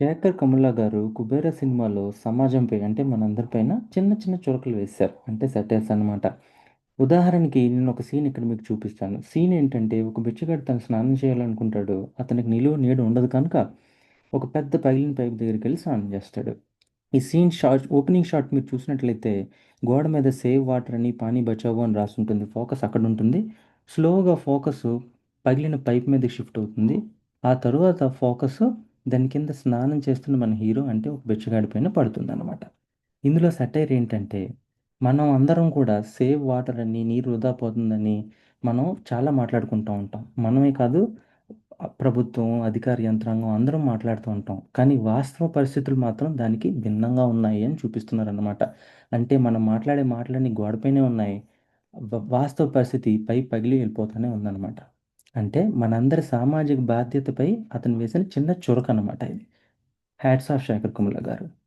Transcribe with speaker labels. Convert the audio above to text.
Speaker 1: శేఖర్ కమలా గారు 'కుబేర' సినిమాలో సమాజంపై అంటే మనందరిపైన చిన్న చిన్న చురకలు వేశారు. అంటే సెటైర్స్ అనమాట. ఉదాహరణకి నేను ఒక సీన్ ఇక్కడ మీకు చూపిస్తాను. సీన్ ఏంటంటే ఒక బిచ్చగాడు తను స్నానం చేయాలనుకుంటాడు. అతనికి నిలువ నీడ ఉండదు కనుక ఒక పెద్ద పగిలిన పైప్ దగ్గరికెళ్ళి స్నానం చేస్తాడు. ఈ సీన్ షాట్ ఓపెనింగ్ షాట్ మీరు చూసినట్లయితే గోడ మీద సేవ్ వాటర్ అని, పానీ బచావో అని రాసుంటుంది. ఫోకస్ అక్కడ ఉంటుంది స్లోగా ఫోకస్ పగిలిన పైప్ మీద షిఫ్ట్ అవుతుంది. ఆ తరువాత ఫోకస్ దాని కింద స్నానం చేస్తున్న మన హీరో అంటే ఒక బిచ్చగాడి పైన పడుతుందనమాట. ఇందులో సెటైర్ ఏంటంటే మనం అందరం కూడా సేవ్ వాటర్ అని, నీరు వృధా పోతుందని మనం చాలా మాట్లాడుకుంటూ ఉంటాం. మనమే కాదు ప్రభుత్వం, అధికార యంత్రాంగం అందరం మాట్లాడుతూ ఉంటాం. కానీ వాస్తవ పరిస్థితులు మాత్రం దానికి భిన్నంగా ఉన్నాయి అని చూపిస్తున్నారనమాట. అంటే మనం మాట్లాడే మాటలన్నీ గోడపైనే ఉన్నాయి. వాస్తవ పరిస్థితి పై పగిలి వెళ్ళిపోతూనే ఉందన్నమాట అంటే మనందరి సామాజిక బాధ్యతపై అతను వేసిన చిన్న చురకనమాట ఇది. హ్యాట్స్ ఆఫ్ శేఖర్ కుముల గారు.